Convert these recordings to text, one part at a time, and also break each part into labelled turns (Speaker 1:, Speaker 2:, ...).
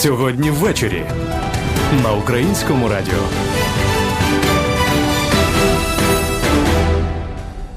Speaker 1: Сьогодні ввечері на українському радіо.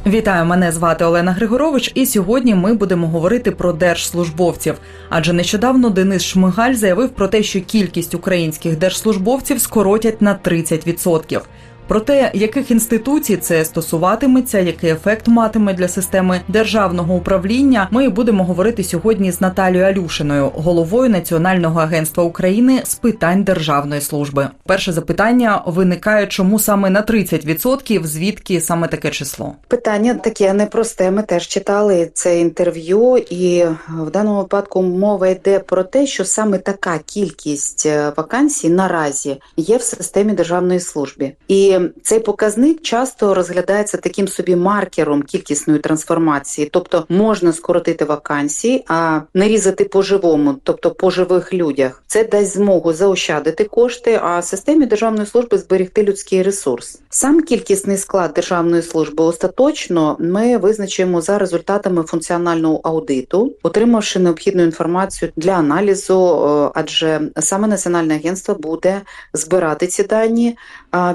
Speaker 2: Вітаю, мене звати Олена Григорович, і сьогодні ми будемо говорити про держслужбовців. Адже нещодавно Денис Шмигаль заявив про те, що кількість українських держслужбовців скоротять на 30%. Про те, яких інституцій це стосуватиметься, який ефект матиме для системи державного управління, ми будемо говорити сьогодні з Наталією Алюшиною, головою Національного агентства України з питань державної служби. Перше запитання виникає, чому саме на 30%, звідки саме таке число?
Speaker 3: Питання таке непросте. Ми теж читали це інтерв'ю, і в даному випадку мова йде про те, що саме така кількість е, вакансій наразі є в системі державної служби. І цей показник часто розглядається таким собі маркером кількісної трансформації, тобто можна скоротити вакансії, а не різати по живому, тобто по живих людях. Це дасть змогу заощадити кошти, а системі державної служби зберегти людський ресурс. Сам кількісний склад державної служби остаточно ми визначимо за результатами функціонального аудиту, отримавши необхідну інформацію для аналізу, е, адже саме національне агентство буде збирати ці дані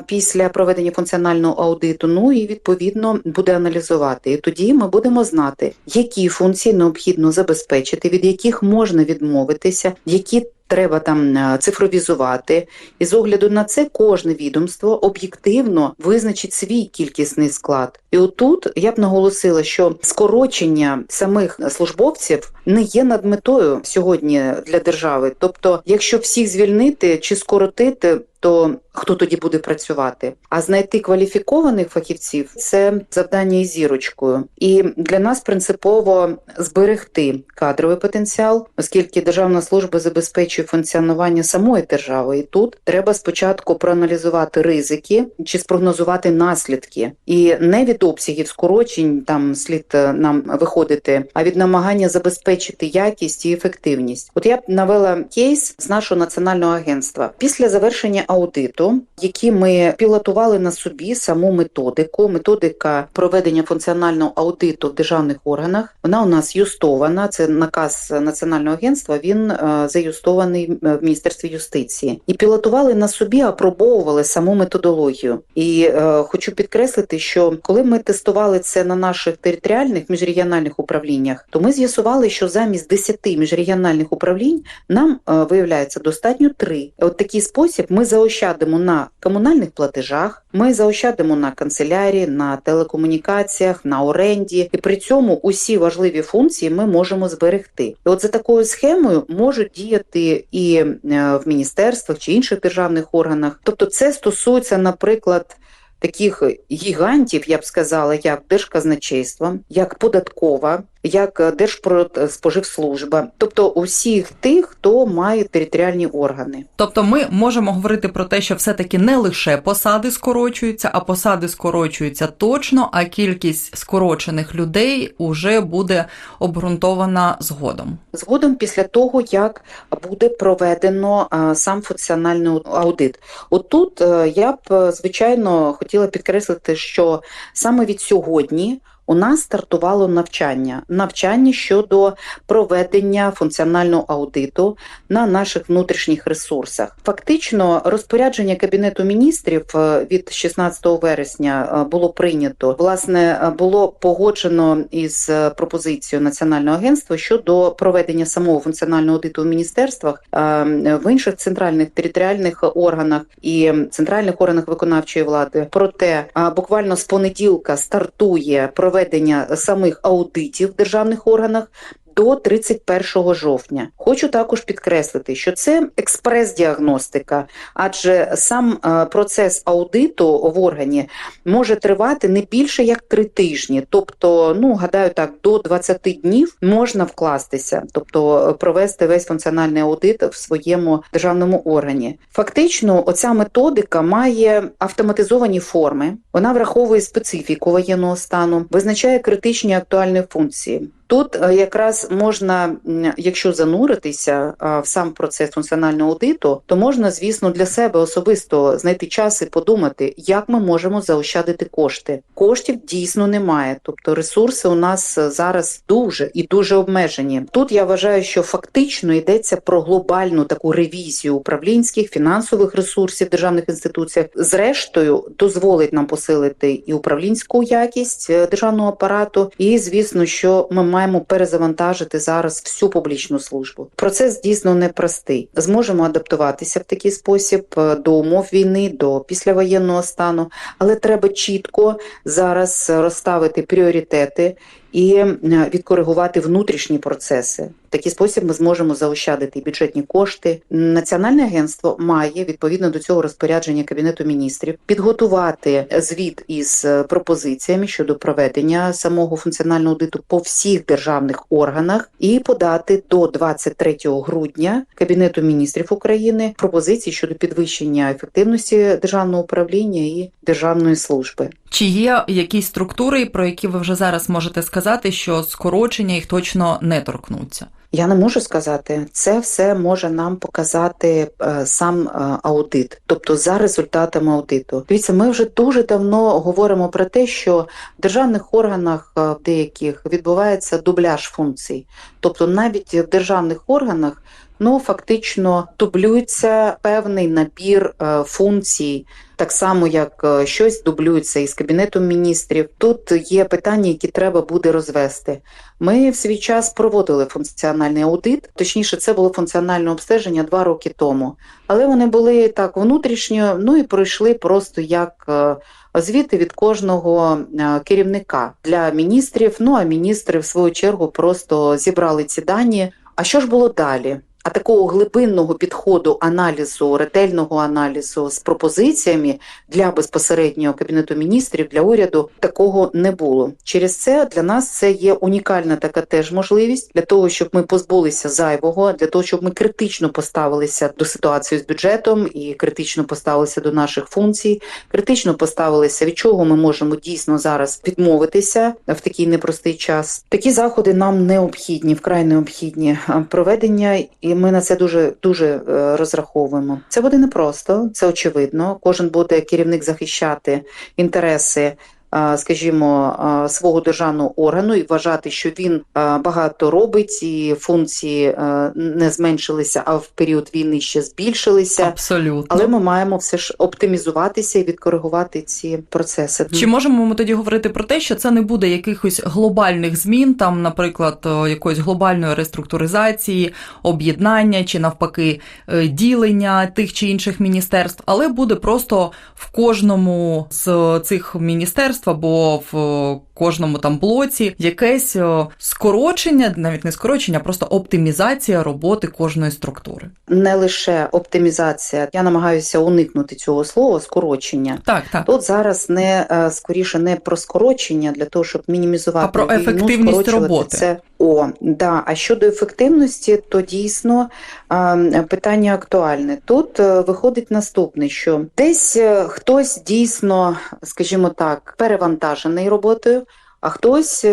Speaker 3: після проведення функціонального аудиту. Ну і відповідно буде аналізувати. І тоді ми будемо знати, які функції необхідно забезпечити, від яких можна відмовитися, які треба там е, цифровізувати, і з огляду на це кожне відомство об'єктивно визначить свій кількісний склад. І отут я б наголосила, що скорочення самих службовців не є над метою сьогодні для держави. Тобто, якщо всіх звільнити чи скоротити, то хто тоді буде працювати? А знайти кваліфікованих фахівців це завдання із зірочкою. І для нас принципово зберегти кадровий потенціал, оскільки державна служба забезпечує функціонування самої держави. І тут треба спочатку проаналізувати ризики чи спрогнозувати наслідки, і не від обсягів скорочень там слід е, нам виходити, а від намагання забезпечити якість і ефективність. От я б навела кейс з нашого національного агентства після завершення аудиту, які ми пілотували на собі саму методику. Методика проведення функціонального аудиту в державних органах. Вона у нас юстована. Це наказ національного агентства. Він е, заюстований е, в міністерстві юстиції, і пілотували на собі, апробовували саму методологію. І е, хочу підкреслити, що коли ми тестували це на наших територіальних міжрегіональних управліннях, то ми з'ясували, що замість 10 міжрегіональних управлінь нам е, виявляється достатньо три. От такий спосіб ми заощадимо на комунальних платежах, ми заощадимо на канцелярії, на телекомунікаціях, на оренді, і при цьому усі важливі функції ми можемо зберегти. І От за такою схемою можуть діяти і е, в міністерствах чи інших державних органах. Тобто, це стосується, наприклад таких гігантів, я б сказала, як Держказначейство, як податкова, як Держпродспоживслужба, тобто усіх тих, хто має територіальні органи.
Speaker 2: Тобто, ми можемо говорити про те, що все-таки не лише посади скорочуються, а посади скорочуються точно, а кількість скорочених людей уже буде обґрунтована згодом.
Speaker 3: Згодом, після того як буде проведено сам функціональний аудит. Отут е, я б звичайно хотіла підкреслити, що саме від сьогодні у нас стартувало навчання, навчання щодо проведення функціонального аудиту на наших внутрішніх ресурсах. Фактично, розпорядження кабінету міністрів е, від 16 вересня е, було прийнято. Власне е, було погоджено із пропозицією національного агентства щодо проведення самого функціонального аудиту в міністерствах в інших центральних територіальних органах і центральних органах виконавчої влади. Проте буквально з понеділка стартує проведення проведення самих аудитів в державних органах до 31 жовтня. Хочу також підкреслити, що це експрес-діагностика, адже сам е, процес аудиту в органі може тривати не більше як три тижні. Тобто, ну гадаю, так до 20 днів можна вкластися, тобто провести весь функціональний аудит в своєму державному органі. Фактично, оця методика має автоматизовані форми, вона враховує специфіку воєнного стану, визначає критичні актуальні функції. Тут е, якраз можна, якщо зануритися е, в сам процес функціонального аудиту, то можна, звісно, для себе особисто знайти час і подумати, як ми можемо заощадити кошти. Коштів дійсно немає, тобто ресурси у нас е, зараз дуже і дуже обмежені. Тут я вважаю, що фактично йдеться про глобальну таку ревізію управлінських фінансових ресурсів державних інституціях. Зрештою, дозволить нам посилити і управлінську якість державного апарату, і звісно, що ми маємо перезавантажити зараз всю публічну службу. Процес дійсно непростий. Зможемо адаптуватися в такий спосіб е, до умов війни, до післявоєнного стану, але треба чітко зараз розставити пріоритети і е, відкоригувати внутрішні процеси. В такий спосіб ми зможемо заощадити бюджетні кошти. Національне агентство має відповідно до цього розпорядження кабінету міністрів підготувати звіт із е, пропозиціями щодо проведення самого функціонального аудиту по всіх державних органах і подати до 23 грудня кабінету міністрів України пропозиції щодо підвищення ефективності державного управління і державної служби.
Speaker 2: Чи є якісь структури, про які ви вже зараз можете сказати, що скорочення їх точно не торкнуться?
Speaker 3: Я не можу сказати, це все може нам показати е, сам е, аудит, тобто за результатами аудиту. Дивіться, ми вже дуже давно говоримо про те, що в державних органах е, деяких відбувається дубляж функцій, тобто навіть в державних органах. Ну, фактично дублюється певний набір е, функцій, так само як е, щось дублюється із кабінетом міністрів. Тут є питання, які треба буде розвести. Ми в свій час проводили функціональний аудит, точніше, це було функціональне обстеження два роки тому. Але вони були так внутрішньо, ну і пройшли просто як е, звіти від кожного керівника для міністрів. Ну а міністри, в свою чергу, просто зібрали ці дані. А що ж було далі? А такого глибинного підходу аналізу, ретельного аналізу з пропозиціями для безпосереднього кабінету міністрів для уряду такого не було. Через це для нас це є унікальна така теж можливість для того, щоб ми позбулися зайвого, для того, щоб ми критично поставилися до ситуації з бюджетом і критично поставилися до наших функцій, критично поставилися від чого ми можемо дійсно зараз відмовитися в такий непростий час. Такі заходи нам необхідні, вкрай необхідні проведення, і ми на це дуже дуже е, розраховуємо. Це буде непросто, це очевидно. Кожен буде керівник захищати інтереси. А, Скажімо, свого державного органу і вважати, що він багато робить, і функції не зменшилися, а в період війни ще збільшилися.
Speaker 2: Абсолютно.
Speaker 3: Але ми маємо все ж оптимізуватися і відкоригувати ці процеси.
Speaker 2: Чи можемо ми тоді говорити про те, що це не буде якихось глобальних змін, там, наприклад, якоїсь глобальної реструктуризації, об'єднання чи навпаки е, ділення тих чи інших міністерств, але буде просто в кожному з цих міністерств або в кожному там блоці якесь скорочення, навіть не скорочення, а просто оптимізація роботи кожної структури.
Speaker 3: не лише оптимізація. Я намагаюся уникнути цього слова скорочення.
Speaker 2: Так, так.
Speaker 3: Тут зараз не е, скоріше не про скорочення для того, щоб мінімізувати
Speaker 2: А про
Speaker 3: війну,
Speaker 2: ефективність роботи.
Speaker 3: Це о, да. А щодо ефективності, то дійсно е, питання актуальне. Тут е, виходить наступне, що десь е, хтось дійсно, скажімо так, перевантажений роботою, а хтось.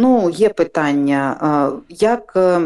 Speaker 3: Ну, є питання, е, як е,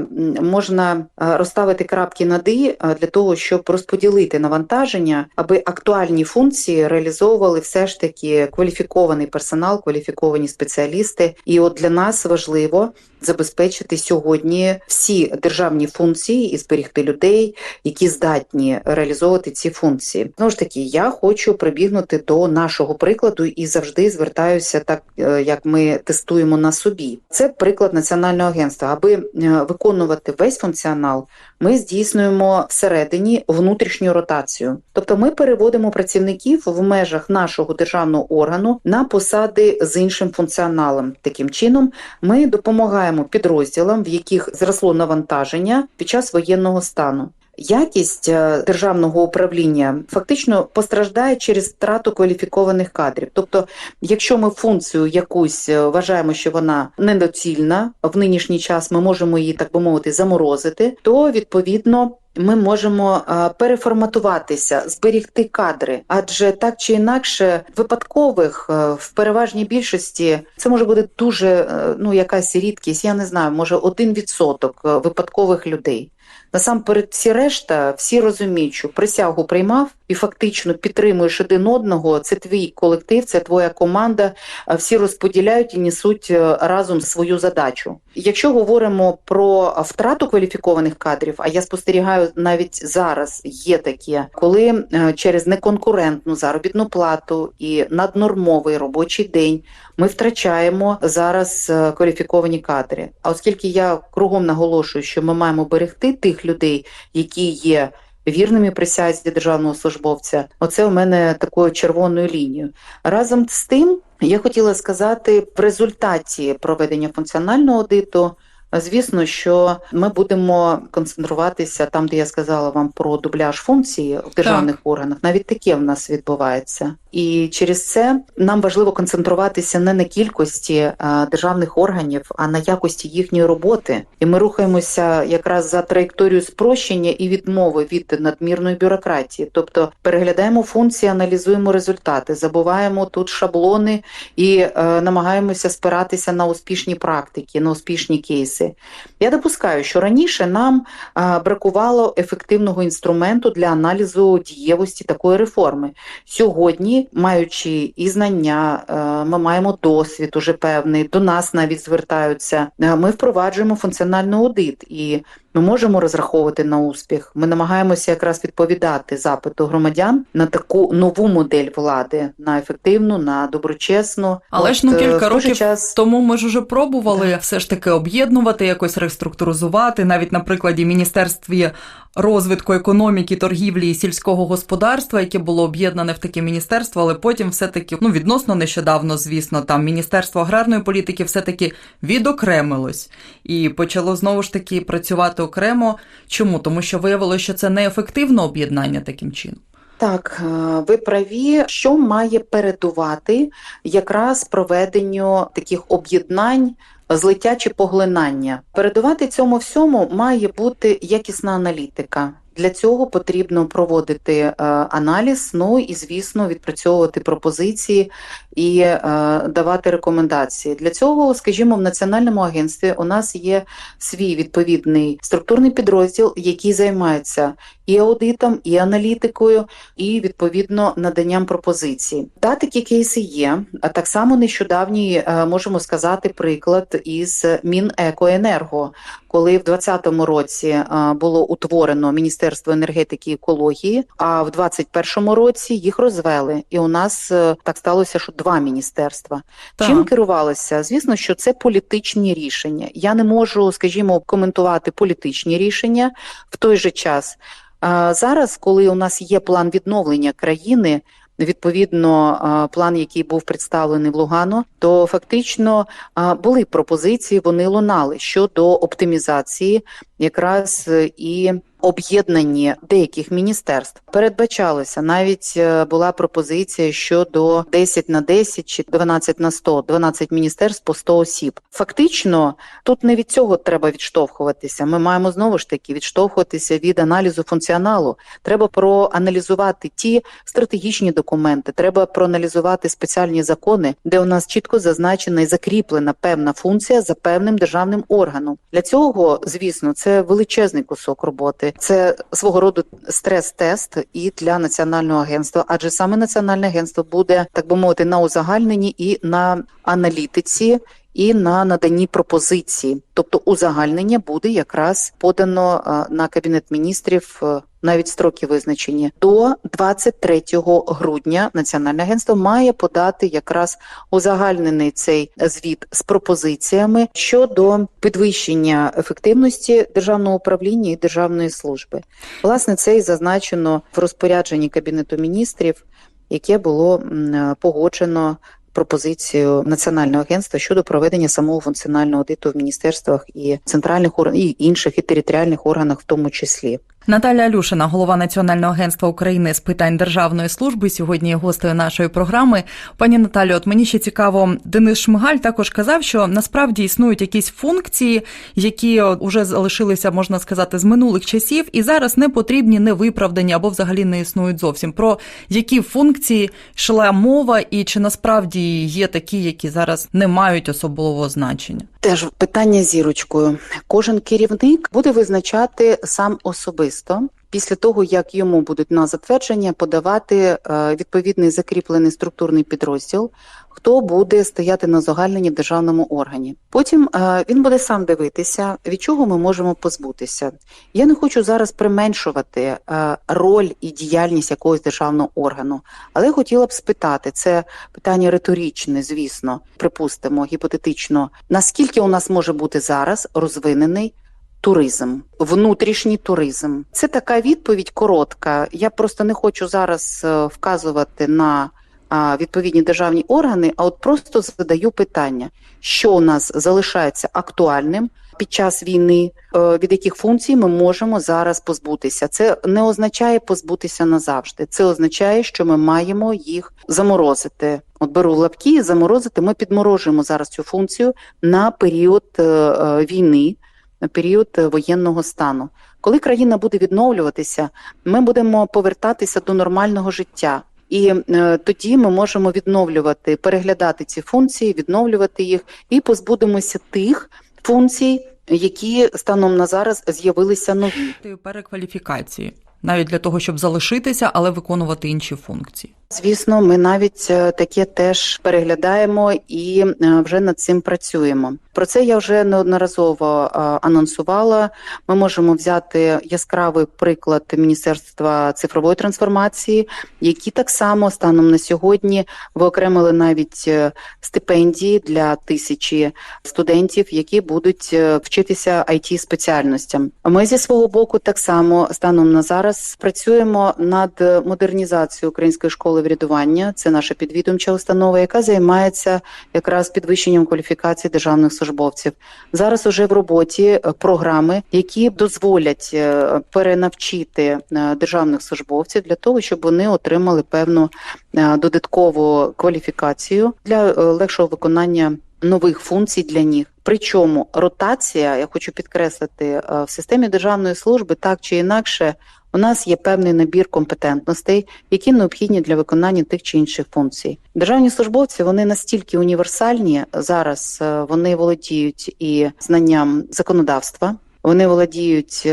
Speaker 3: можна е, розставити крапки над «і» для того, щоб розподілити навантаження, аби актуальні функції реалізовували все ж таки кваліфікований персонал, кваліфіковані спеціалісти. І от для нас важливо забезпечити сьогодні всі державні функції і зберігти людей, які здатні реалізовувати ці функції. Знову ж таки, я хочу прибігнути до нашого прикладу і завжди звертаюся так, як ми тестуємо на собі. Це приклад національного агентства. Аби е, виконувати весь функціонал, ми здійснюємо всередині внутрішню ротацію. Тобто ми переводимо працівників в межах нашого державного органу на посади з іншим функціоналом. Таким чином, ми допомагаємо підрозділам, в яких зросло навантаження під час воєнного стану. Якість е, державного управління фактично постраждає через втрату кваліфікованих кадрів. Тобто, якщо ми функцію якусь е, вважаємо, що вона недоцільна в нинішній час, ми можемо її так би мовити заморозити, то відповідно. Ми можемо е, переформатуватися, зберігти кадри, адже так чи інакше, випадкових в переважній більшості це може бути дуже ну якась рідкість. Я не знаю, може один відсоток випадкових людей. Насамперед, всі решта, всі розуміють, що присягу приймав і фактично підтримуєш один одного. Це твій колектив, це твоя команда. Всі розподіляють і несуть е, разом свою задачу. Якщо говоримо про втрату кваліфікованих кадрів, а я спостерігаю навіть зараз є таке, коли е, через неконкурентну заробітну плату і наднормовий робочий день ми втрачаємо зараз е, кваліфіковані кадри. А оскільки я кругом наголошую, що ми маємо берегти тих людей, які є вірними присязі державного службовця, оце у мене такою червоною лінією. Разом з тим, я хотіла сказати, в результаті проведення функціонального аудиту. Звісно, що ми будемо концентруватися там, де я сказала вам про дубляж функції в державних органах. Навіть таке в нас відбувається, і через це нам важливо концентруватися не на кількості державних органів, а на якості їхньої роботи. І ми рухаємося якраз за траєкторію спрощення і відмови від надмірної бюрократії. Тобто переглядаємо функції, аналізуємо результати, забуваємо тут шаблони і е, намагаємося спиратися на успішні практики, на успішні кейси. Я допускаю, що раніше нам бракувало ефективного інструменту для аналізу дієвості такої реформи. Сьогодні, маючи і знання, ми маємо досвід уже певний, до нас навіть звертаються. Ми впроваджуємо функціональний аудит і ми можемо розраховувати на успіх. Ми намагаємося якраз відповідати запиту громадян на таку нову модель влади, на ефективну, на доброчесну.
Speaker 2: Але ж ну
Speaker 3: От, е,
Speaker 2: кілька років
Speaker 3: час...
Speaker 2: тому ми ж уже пробували все ж таки об'єднувати, якось реструктуризувати, навіть на прикладі Міністерстві розвитку економіки, торгівлі і сільського господарства, яке було об'єднане в таке міністерство, але потім все-таки ну відносно нещодавно, звісно, там Міністерство аграрної політики все-таки відокремилось і почало знову ж таки працювати окремо. Чому? Тому що виявилося, що це неефективне об'єднання таким чином.
Speaker 3: Так, е, ви праві, що має передувати якраз проведенню таких об'єднань. Злиття чи поглинання передувати цьому всьому має бути якісна аналітика. Для цього потрібно проводити е, аналіз, ну і звісно, відпрацьовувати пропозиції і е, давати рекомендації. Для цього, скажімо, в національному агентстві у нас є свій відповідний структурний підрозділ, який займається і аудитом, і аналітикою, і відповідно наданням пропозицій. Та такі кейси є. А так само нещодавній е, можемо сказати приклад із Мінекоенерго, коли в 2020 році було утворено Міністерство енергетики і екології, а в 2021 році їх розвели. І у нас е, так сталося, що два міністерства.
Speaker 2: Так.
Speaker 3: Чим керувалося? Звісно, що це політичні рішення. Я не можу, скажімо, коментувати політичні рішення в той же час. Зараз, коли у нас є план відновлення країни, відповідно а, план, який був представлений в Лугано, то фактично були пропозиції, вони лунали щодо оптимізації якраз е, і об'єднанні деяких міністерств. Передбачалося навіть е, була пропозиція щодо 10 на 10 чи 12 на 100, 12 міністерств по 100 осіб. Фактично, тут не від цього треба відштовхуватися. Ми маємо знову ж таки відштовхуватися від аналізу функціоналу. Треба проаналізувати ті стратегічні документи. Треба проаналізувати спеціальні закони, де у нас чітко зазначена і закріплена певна функція за певним державним органом. Для цього, звісно, це величезний кусок роботи. Це свого роду стрес-тест і для національного агентства, адже саме національне агентство буде так би мовити на узагальненні і на аналітиці. І на наданні пропозиції, тобто узагальнення буде якраз подано е, на кабінет міністрів е, навіть строки визначені до 23 грудня. Національне агентство має подати якраз узагальнений цей звіт з пропозиціями щодо підвищення ефективності державного управління і державної служби. Власне, це і зазначено в розпорядженні кабінету міністрів, яке було е, погоджено пропозицію національного агентства щодо проведення самого функціонального аудиту в міністерствах і центральних органах і інших і територіальних органах, в тому числі.
Speaker 2: Наталя Алюшина, голова Національного агентства України з питань державної служби, сьогодні є гостею нашої програми. Пані Наталю, от мені ще цікаво, Денис Шмигаль також казав, що насправді існують якісь функції, які вже залишилися, можна сказати, з минулих часів, і зараз не потрібні, не виправдані або взагалі не існують зовсім. Про які функції йшла мова, і чи насправді є такі, які зараз не мають особливого значення?
Speaker 3: Теж питання зірочкою. Кожен керівник буде визначати сам особисто після того, як йому будуть на затвердження подавати е, відповідний закріплений структурний підрозділ, хто буде стояти на загальненні в державному органі. Потім е, він буде сам дивитися, від чого ми можемо позбутися. Я не хочу зараз применшувати е, роль і діяльність якогось державного органу, але хотіла б спитати це питання риторичне, звісно, припустимо, гіпотетично, наскільки у нас може бути зараз розвинений туризм, внутрішній туризм. Це така відповідь коротка. Я просто не хочу зараз е, вказувати на відповідні державні органи, а от просто задаю питання, що у нас залишається актуальним під час війни, е, від яких функцій ми можемо зараз позбутися. Це не означає позбутися назавжди. Це означає, що ми маємо їх заморозити. От беру лапки, заморозити. Ми підморожуємо зараз цю функцію на період е, війни період е, воєнного стану. Коли країна буде відновлюватися, ми будемо повертатися до нормального життя. І е, тоді ми можемо відновлювати, переглядати ці функції, відновлювати їх і позбудемося тих функцій, які станом на зараз з'явилися нові.
Speaker 2: Перекваліфікації навіть для того, щоб залишитися, але виконувати інші функції.
Speaker 3: Звісно, ми навіть е, таке теж переглядаємо і е, вже над цим працюємо. Про це я вже неодноразово е, анонсувала. Ми можемо взяти яскравий приклад Міністерства цифрової трансформації, які так само станом на сьогодні виокремили навіть стипендії для тисячі студентів, які будуть вчитися it спеціальностям. Ми зі свого боку так само станом на зараз працюємо над модернізацією української школи врядування. Це наша підвідомча установа, яка займається якраз підвищенням кваліфікації державних службовців. Зараз уже в роботі програми, які дозволять перенавчити державних службовців для того, щоб вони отримали певну додаткову кваліфікацію для легшого виконання. Нових функцій для них. Причому ротація, я хочу підкреслити, в системі державної служби так чи інакше у нас є певний набір компетентностей, які необхідні для виконання тих чи інших функцій. Державні службовці вони настільки універсальні зараз. Вони володіють і знанням законодавства. Вони володіють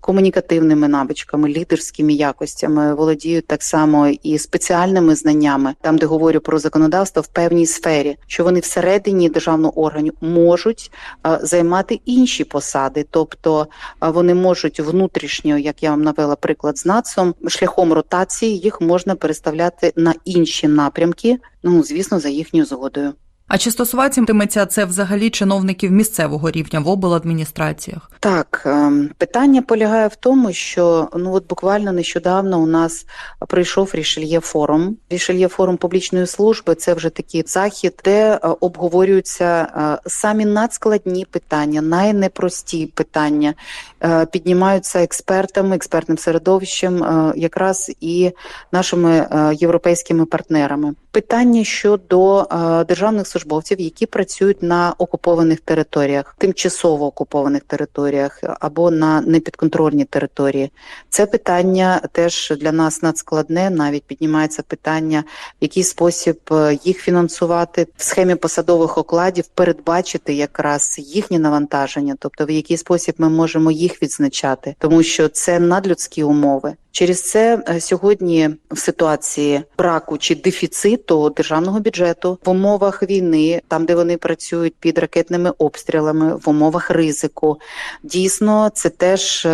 Speaker 3: комунікативними навичками, лідерськими якостями, володіють так само і спеціальними знаннями, там де говорю про законодавство в певній сфері, що вони всередині державного органу можуть займати інші посади, тобто вони можуть внутрішньо, як я вам навела приклад з НАЦом, шляхом ротації їх можна переставляти на інші напрямки. Ну звісно, за їхньою згодою.
Speaker 2: А чи стосуватиметься це взагалі чиновників місцевого рівня в обладміністраціях?
Speaker 3: Так, питання полягає в тому, що ну от буквально нещодавно у нас прийшов рішельє форум. Рішельє форум публічної служби це вже такий захід, де обговорюються самі надскладні питання, найнепрості питання, піднімаються експертами, експертним середовищем, якраз і нашими європейськими партнерами. Питання щодо державних службовців, які працюють на окупованих територіях, тимчасово окупованих територіях або на непідконтрольній території. Це питання теж для нас надскладне. Навіть піднімається питання, в який спосіб їх фінансувати в схемі посадових окладів, передбачити якраз їхні навантаження, тобто в який спосіб ми можемо їх відзначати, тому що це надлюдські умови. Через це сьогодні в ситуації браку чи дефіциту державного бюджету в умовах війни, там де вони працюють під ракетними обстрілами, в умовах ризику, дійсно це теж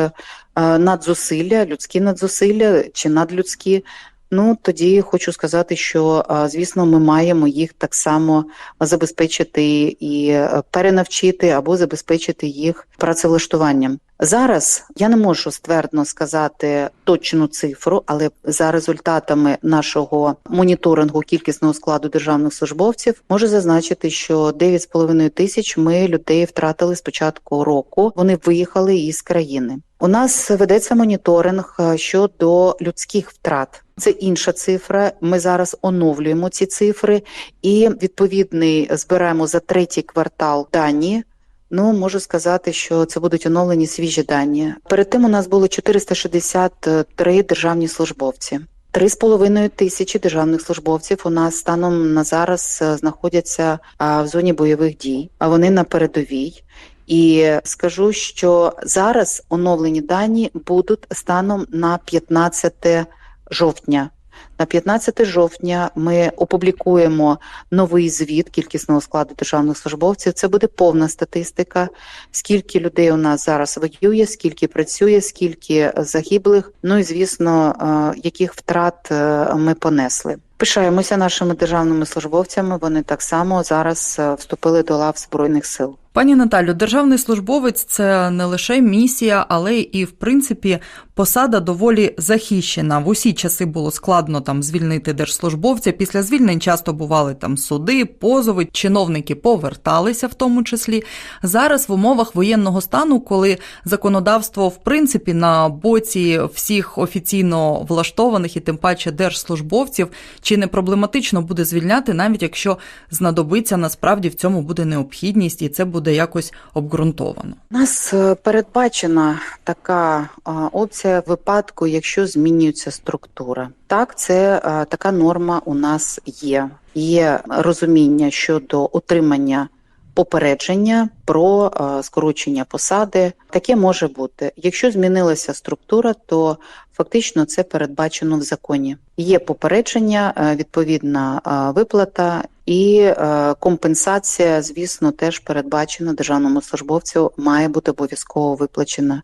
Speaker 3: надзусилля, людські надзусилля чи надлюдські. Ну тоді хочу сказати, що звісно, ми маємо їх так само забезпечити і перенавчити або забезпечити їх працевлаштуванням. Зараз я не можу ствердно сказати точну цифру, але за результатами нашого моніторингу кількісного складу державних службовців можу зазначити, що 9,5 тисяч ми людей втратили з початку року. Вони виїхали із країни. У нас ведеться моніторинг е, щодо людських втрат. Це інша цифра. Ми зараз оновлюємо ці цифри і відповідний збираємо за третій квартал дані. Ну, можу сказати, що це будуть оновлені свіжі дані. Перед тим у нас було 463 державні службовці. 3,5 тисячі державних службовців у нас станом на зараз е, знаходяться в зоні бойових дій, а вони на передовій. І скажу, що зараз оновлені дані будуть станом на 15 жовтня. На 15 жовтня ми опублікуємо новий звіт кількісного складу державних службовців. Це буде повна статистика, скільки людей у нас зараз воює, скільки працює, скільки загиблих. Ну і звісно, е, яких втрат е, ми понесли. Пишаємося нашими державними службовцями. Вони так само зараз е, вступили до лав збройних сил.
Speaker 2: Пані Наталю, державний службовець це не лише місія, але і в принципі посада доволі захищена. В усі часи було складно там звільнити держслужбовця. Після звільнень часто бували там суди, позови, чиновники поверталися, в тому числі. Зараз в умовах воєнного стану, коли законодавство в принципі на боці всіх офіційно влаштованих і тим паче держслужбовців, чи не проблематично буде звільняти, навіть якщо знадобиться насправді в цьому буде необхідність, і це буде якось обґрунтовано.
Speaker 3: У нас е, передбачена така опція в випадку, якщо змінюється структура. Так, це е, така норма у нас є. Є розуміння щодо утримання попередження про е, скорочення посади. Таке може бути. Якщо змінилася структура, то фактично це передбачено в законі. Є попередження, е, відповідна виплата і компенсація, звісно, теж передбачена державному службовцю, має бути обов'язково виплачена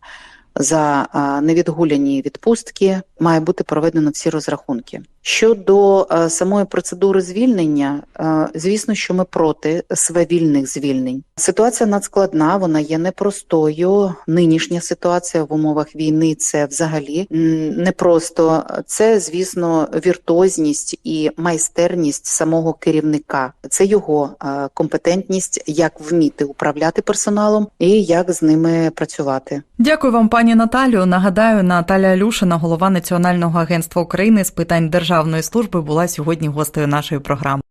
Speaker 3: за невідгуляні відпустки. Має бути проведено всі розрахунки. Щодо е, самої процедури звільнення, е, звісно, що ми проти свавільних звільнень. Ситуація надскладна, вона є непростою. Нинішня ситуація в умовах війни це взагалі непросто. Це, звісно, віртуозність і майстерність самого керівника. Це його е, компетентність, як вміти управляти персоналом і як з ними працювати.
Speaker 2: Дякую вам, пані Наталію. Нагадаю, Наталя Люшина, голова Національного агентства України з питань державної служби, була сьогодні гостею нашої програми.